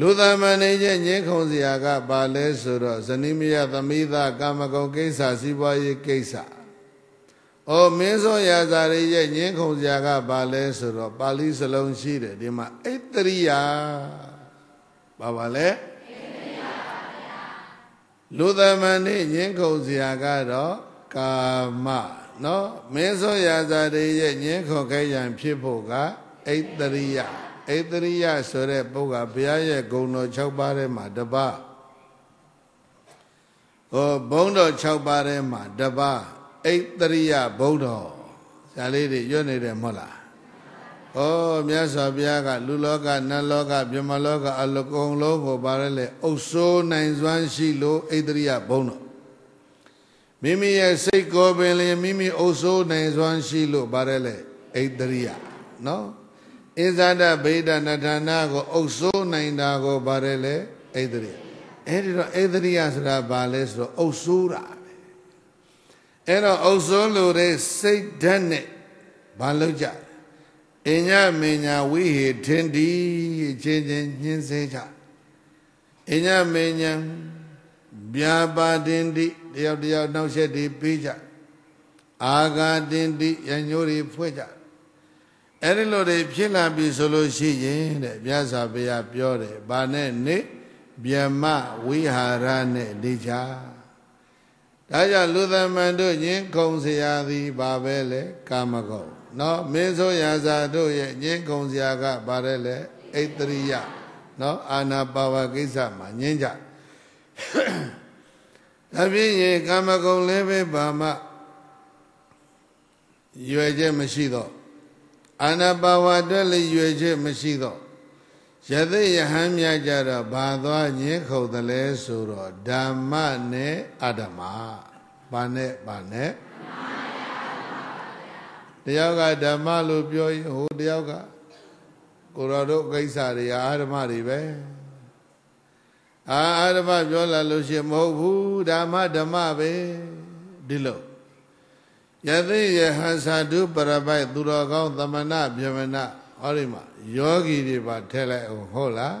လူသမန်နေချင်းငင်းခုံစရာကဘာလဲဆိုတော့ဇနိမယသမိသကာမဂုဏ်ကိစ္စစီးပွားရေးကိစ္စ။အော်မင်းစောရာဇာတွေရဲ့ငင်းခုံစရာကဘာလဲဆိုတော့ပါဠိစလုံးရှိတယ်ဒီမှာဣတရိယာဘာပါလဲလူသမန်နေငင်းခုံစရာကတော့ကာမနော်မင်းစောရာဇာတွေရဲ့ငင်းခုံခိုင်းရန်ဖြစ်ဖို့ကဣတရိယာ ဣတရိယဆိုတဲ့ပုဂ္ဂိုလ်ဘုရားရဲ့ဂုဏ်တော်6ပါးထဲမှာတပါးဟောဘုံတော်6ပါးထဲမှာတပါးဣတရိယဘုံတော်ဇာလေးတွေရွတ်နေတယ်မဟုတ်လားဩမြတ်စွာဘုရားကလူလောကနတ်လောကပြမလောကအလကုံလုံးကိုပါရလေအုပ်စိုးနိုင်စွမ်းရှိလို့ဣတရိယဘုံတော်မိမိရဲ့စိတ်ကိုပင်လေမိမိအုပ်စိုးနိုင်စွမ်းရှိလို့ပါရလေဣတရိယနော် ဣဇာတဗေဒနာဌာနကိုအုပ်စိုးနိုင်တာကိုဗါတယ်လေဣဒရိအဲ့ဒီတော့ဣဒရိယဆိုတာဘာလဲဆိုတော့အုပ်စိုးတာပဲအဲ့တော့အုပ်စိုးလို့တဲ့စိတ်ဓာတ်နဲ့ဘာလုပ်ကြအညမညာဝိဟေထင်ဒီချင်းချင်းညင်းစေကြအညမညာဗျာပါတင်တိတယောက်တယောက်နောက်ဆက်ဒီပေးကြအာဂါတင်တိရညိုးတွေဖွဲ့ကြ အဲ့ဒီလိုတွေဖြစ်လာပြီဆိုလို့ရှိရင်တဲ့မြတ်စွာဘုရားပြောတယ်ဗာနဲ့နေဗျမဝိဟာရနဲ့နေကြဒါကြောင့်လူသမန်တို့ညင်းခုံစရာသည်ဘာပဲလဲကာမဂုဏ်နော်မင်းဆိုရာဇာတို့ရဲ့ညင်းခုံစရာကဘာလဲလဲဣတရိယနော်အာနာပါဝကိစ္စမှာညင်းကြဒါဖြင့်ရေကာမဂုဏ်လည်းပဲဘာမှရွယ်ချက်မရှိတော့ အာနာပါဝအတွက်လည်းရွယ်ချက်မရှိတော့ယသိယဟန်မြကြတော့ဘာသွားညင်းခုတ်တယ်လဲဆိုတော့ဓမ္မနဲ့အဓမ္မဘာနဲ့ဘာနဲ့တယောက်ကဓမ္မလို့ပြောရင်ဟိုတယောက်ကကိုရောတို့ကိစ္စတွေအာဓမ္မတွေပဲအာအာဓမ္မပြောလာလို့ရှိရင်မဟုတ်ဘူးဓမ္မဓမ္မပဲဒီလို ယသိယဟန်သာဓုပရပိုက်သူတော်ကောင်းသမဏဗျမဏဟောဒီမှာယောဂီတွေပါထည့်လိုက်အောင်ဟုတ်လား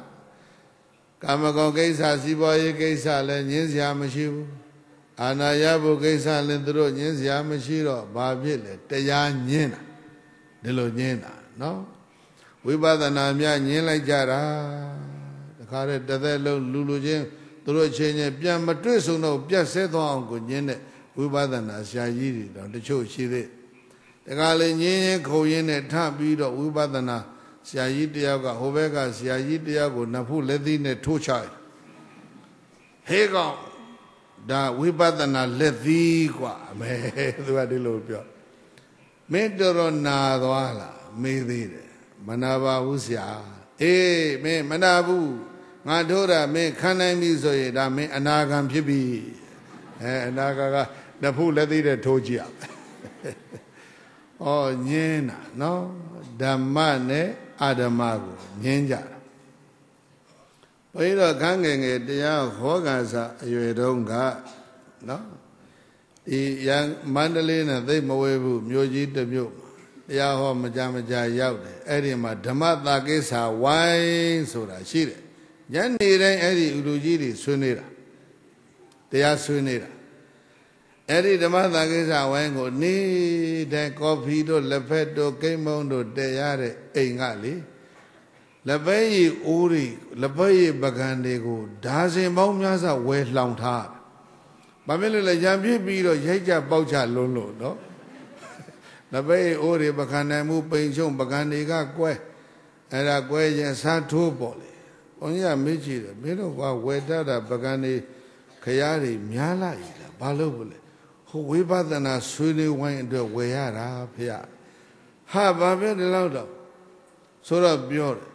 ကာမဂုဏ်ကိစ္စစီးပွားရေးကိစ္စလည်းညင်းစရာမရှိဘူးအာနာယဘုကိစ္စလည်းသူတို့ညင်းစရာမရှိတော့ဘာဖြစ်လဲတရားညင်းတာဒီလိုညင်းတာနော်ဝိပဿနာများညင်းလိုက်ကြတာတခါတည်းတစ်သက်လုံးလူလူချင်းသူတို့ချင်းချင်းပြန်မတွေ့ဆုံတော့ပြတ်ဆဲသွားအောင်ကိုညင်းတဲ့ ဝိပဿနာဆရာကြီးတွေတော့တချို့ရှိသေးတခါလေညင်းရင်ခုံရင်းနဲ့ထပြီးတော့ဝိပဿนาဆရာကြီးတယောက်ကဟိုဘက်ကဆရာကြီးတယောက်ကိုနဖုလက်သီးနဲ့ထိုးချဟေးကောင်ဒါဝိပဿနာလက်သီးกว่าအမဲသူကဒီလိုပြောမင်းတော်တော်နာသွားလားမေးသေးတယ်မနာပါဘူးဆရာအေးမင်းမနာဘူးငါထိုးတာမင်းခံနိုင်ပြီဆိုရင်ဒါမင်းအနာဂံဖြစ်ပြီအဲအနာဂံက နဖုလက်သီးနဲ့ထိုးကြည့်ရဩညင်းတာနော်ဓမ္မနဲ့အဓမ္မကိုညင်းကြတာဘုန်းကြီးတို့ခန်းငယ်ငယ်တရားဟောကာစာအရွယ်တုန်းကနော်ဒီရန်မန္တလေးနဲ့သိမဝဲဘူးမြို့ကြီးတစ်မြို့တရားဟောမကြမကြရောက်တယ်အဲ့ဒီမှာဓမ္မတာကိစ္စဝိုင်းဆိုတာရှိတယ်ညနေတိုင်းအဲ့ဒီဥလူကြီးတွေဆွေးနေတာတရားဆွေးနေတာ အဲ့ဒီဓမ္မသာကိစ္စဝိုင်းကိုနေတဲ့ကော်ဖီတို့လက်ဖက်တို့ကိမ့်မုံတို့တည်ရတဲ့အိမ်ကလေလက်ပဲရည်အိုးတွေလက်ပဲရည်ပကံတွေကိုဓာစင်ပေါင်းများစွာဝဲလှောင်ထားဘာဖြစ်လို့လဲရံပြစ်ပြီးတော့ရိုက်ကြပေါက်ချလုံးလို့နော်လက်ပဲရည်အိုးတွေပကံနိုင်မှုပိန်ချုံပကံတွေကကွဲအဲ့ဒါကွဲရင်စားထိုးပေါ်လေဘုန်းကြီးကမေးကြည့်တယ်မင်းတို့ကဝဲတတ်တာပကံတွေခရားတွေများလာရည်လားဘာလို့လဲဟို ဝိပဿနာဆွေးနွေးဝိုင်းအတွက်ဝယ်ရတာဖေ။ဟာဘာပဲဒီလောက်တော့ဆိုတော့ပြောတယ်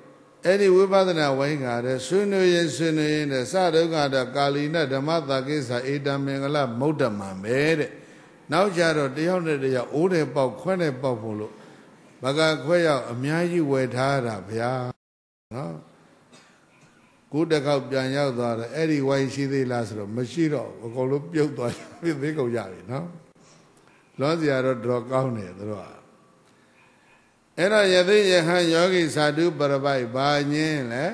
အဲ့ဒီဝိပဿနာဝိုင်းကတဲ့ဆွေးနွေးရင်ဆွေးနွေးရင်တဲ့စတုကတော့ကာလီနဓမ္မတာကိစ္စအေတံမင်္ဂလမုဒ္ဓမံပဲတဲ့နောက်ကြတော့တယောက်နဲ့တယောက်အိုးတယ်ပေါက်ခွဲတယ်ပေါက်ဖို့လို့ဘကခွဲရောက်အများကြီးဝယ်ထားတာဗျာနော် ကိုတစ်ခေါက်ပြန်ရောက်သွားတော့အဲ့ဒီဝိုင်းရှိသေးလားဆိုတော့မရှိတော့အကုန်လုံးပြုတ်သွားပြီသေးကုန်ကြပြီနော်လောစရာတော့တော်ကောင်းတယ်တို့ကအဲ့တော့ယသိယဟန်ယောဂိသာဓုပရပိုက်ဘာညင်းလဲ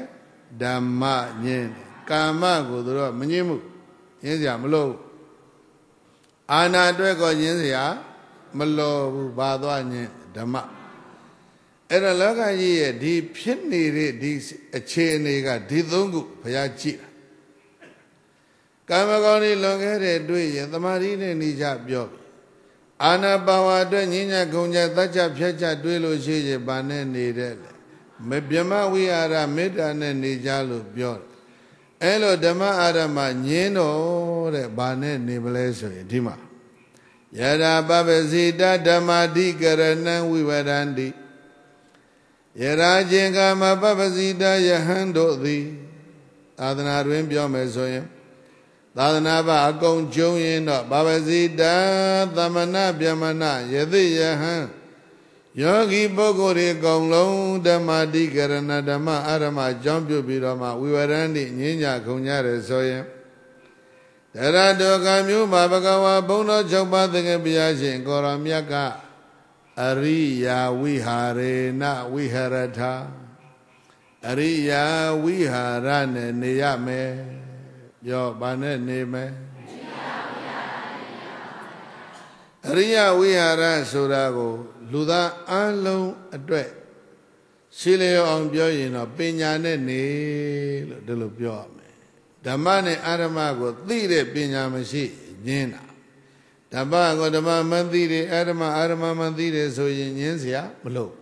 ဓမ္မညင်းတယ်ကာမကိုသူတို့မညင်းမှုညင်းစရာမလိုဘူးအာနာအတွက်ကိုညင်းစရာမလိုဘူးဘာသွားညင်းဓမ္မ အဲ့တော့လောကကြီးရဲ့ဒီဖြစ်နေတဲ့ဒီအခြေအနေကဒီသုံးခုဘုရားကြည့်တာကာမဂုဏ်တွေလွန်ခဲ့တဲ့တွေ့ရင်တမာရီနဲ့နေကြပြောပြီအာနာပါဝါအတွက်ညဉ့်ညခုံကြတတ်ကြဖြတ်ကြတွေးလို့ရှိရင်ဘာနဲ့နေတဲ့လဲမပြမဝိဟာရမေတ္တာနဲ့နေကြလို့ပြောတယ်အဲ့လိုဓမ္မအာရမညင်းတော့တဲ့ဘာနဲ့နေမလဲဆိုရင်ဒီမှာယရာပပစီတဓမ္မာတိကရဏံဝိဝရန္တိ ယရာချင်းကမပပစီတယဟန်တို့သည်သာသနာတွင်ပြောမယ်ဆိုရင်သာသနာ့ဘအကုန်ကျုံရင်တော့ဘာဝစီတသမဏဗျမဏယသိယဟံယောဂီပုဂ္ဂိုလ်တွေအကုန်လုံးဓမ္မတိကရဏဓမ္မအာရမအကြောင်းပြုပြီးတော့မှဝိဝရဏိငင်းကြခုံကြတယ်ဆိုရင်တရတောကမျိုးမှာဘဂဝါဘုံတော်၆ပါးသခင်ဘုရားရှင်ကိုရောမြတ်က အရိယာဝိဟာရေနဝိဟရထာအရိယာဝိဟာရနဲ့နေရမယ်ပြောဘာနဲ့နေမယ်အရိယဝိဟာရဆိုတာကို လူသားအလုံးအတွက်ရှင်းလျောအောင်ပြောရင်တော့ပညာနဲ့နေလို့ဒီလိုပြောရမယ်ဓမ္မနဲ့အာရမကိုသိတဲ့ပညာမရှိညင်းတာ ဓမ္မကိုဓမ္မမသိတယ်အဓမ္မအဓမ္မမသိတယ်ဆိုရင်ညင်းစရာမလို့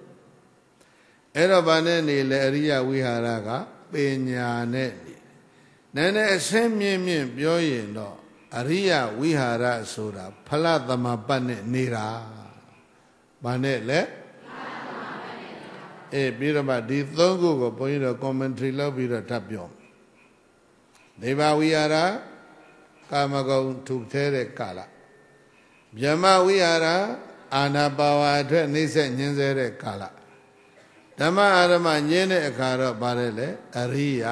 အဲ့တော့ဗာနဲ့နေလေအရိယဝိဟာရကပညာနဲ့နည်းနည်းအဆင်းမြင့်မြင့်ပြောရင်တော့အရိယဝိဟာရဆိုတာဖလသမပတ်နဲ့နေတာဗာနဲ့လေအေးပြီးတော့မှဒီသုံးခုကိုဘုန်းကြီးတို့ commentary လုပ်ပြီးတော့ထပ်ပြောဒေဝဝိဟာရကာမဂုဏ်ထူထဲတဲ့ကာလ မြမဝိဟာရအာနာပါဝါအတွက်နှိမ့်ဆက်ညှင်းဆဲတဲ့ကာလဓမ္မအာရမညင်းတဲ့အခါတော့ဗါတယ်လေအရိယ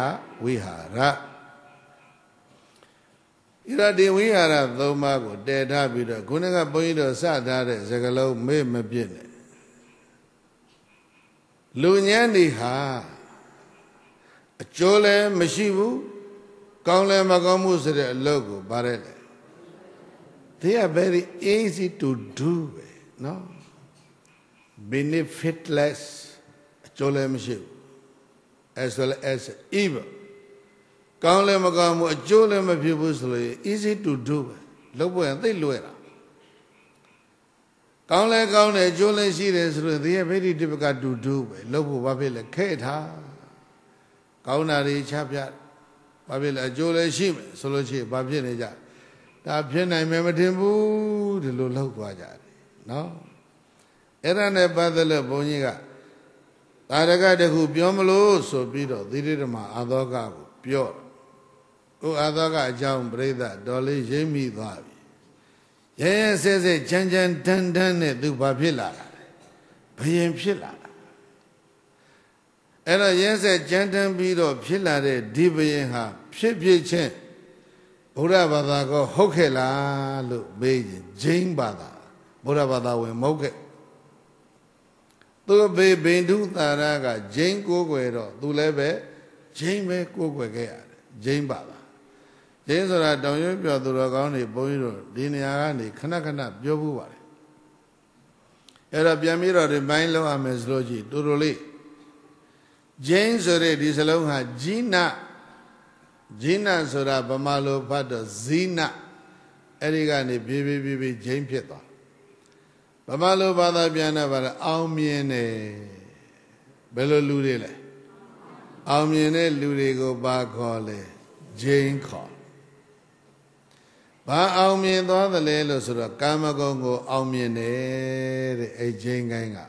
ဝိဟာရဣရတိဝိဟာရသုံးပါးကိုတည်ထားပြီးတော့ခုနကဘုန်းကြီးတို့စထားတဲ့စကလုံးမေ့မပြစ်နဲ့လူညံ့နေဟာအကျိုးလည်းမရှိဘူးကောင်းလည်းမကောင်းဘူးဆိုတဲ့အလုပ်ကိုဗါရဲလေ they are very easy to do ပဲเนาะ benefitless အကျိုးလည်းမရှိဘူး as well as evil ကောင်းလည်းမကောင်းဘူးအကျိုးလည်းမဖြစ်ဘူးဆိုလို့ easy to do ပဲလုပ်ဖို့ရသိလွယ်တာကောင်းလည်းကောင်းတယ်အကျိုးလည်းရှိတယ်ဆိုလို့ they are very difficult to do ပဲလုပ်ဖို့ဘာဖြစ်လဲခဲထားကောင်းတာတွေချပြဘာဖြစ်လဲအကျိုးလည်းရှိမယ်ဆိုလို့ရှိရင်ဘာဖြစ်နေကြ ဒါဖြစ်နိုင်မယ်မထင်ဘူးဒီလိုလှုပ်သွားကြတယ်နော်အဲ့ဒါနဲ့ပတ်သက်လို့ဘုန်းကြီးကသာရကတခုပြောမလို့ဆိုပြီးတော့သီရိဓမ္မအာသောကကိုပြောဥအာသောကအကြောင်းပြိဿတော်လေးရိမ့်မိသွားပြီရဲရဲဆဲဆဲချမ်းချမ်းတန်းတန်းနဲ့သူဘာဖြစ်လာတာလဲဘယင်ဖြစ်လာတာအဲ့တော့ရဲဆဲချမ်းတန်းပြီးတော့ဖြစ်လာတဲ့ဒီဘယင်ဟာဖြစ်ဖြစ်ချင်း ဗုဒ္ဓဘာသာကဟုတ်ခဲ့လားလို့မေးရင်ဂျိန်းဘာသာဗုဒ္ဓဘာသာဝင်မဟုတ်ခဲ့သူဘေဘိန္ဒုသာရကဂျိန်းကိုးကွယ်တော့သူလည်းပဲဂျိန်းပဲကိုးကွယ်ခဲ့ရတယ်ဂျိန်းဘာသာဂျိန်းဆိုတာတောင်ရွပြောသူတော်ကောင်းတွေဘုန်းကြီးတို့ဒီနေရာကနေခဏခဏပြောဘူးပါတယ်အဲ့တော့ပြန်ပြီးတော့ဒီဘိုင်းလောက်ရမယ်ဆိုလို့ကြည့်တူတူလေးဂျိန်းဆိုတဲ့ဒီစလုံးဟာဂျိန ဂျိနဆိုတာဗမာလိုဖတ်တော့ဇိနအဲ့ဒီကနေပြေးပြေးပြေးပြေးဂျိန်းဖြစ်သွားဗမာလိုဘာသာပြန်တော့ဗါအောင်မြင်တယ်ဘယ်လိုလူတွေလဲအောင်မြင်တဲ့လူတွေကိုဘာခေါ်လဲဂျိန်းခေါ်ဘာအောင်မြင်သွားသလဲလို့ဆိုတော့ကာမဂုဏ်ကိုအောင်မြင်တယ်တဲ့အဲ့ဂျိန်းကိုင်းက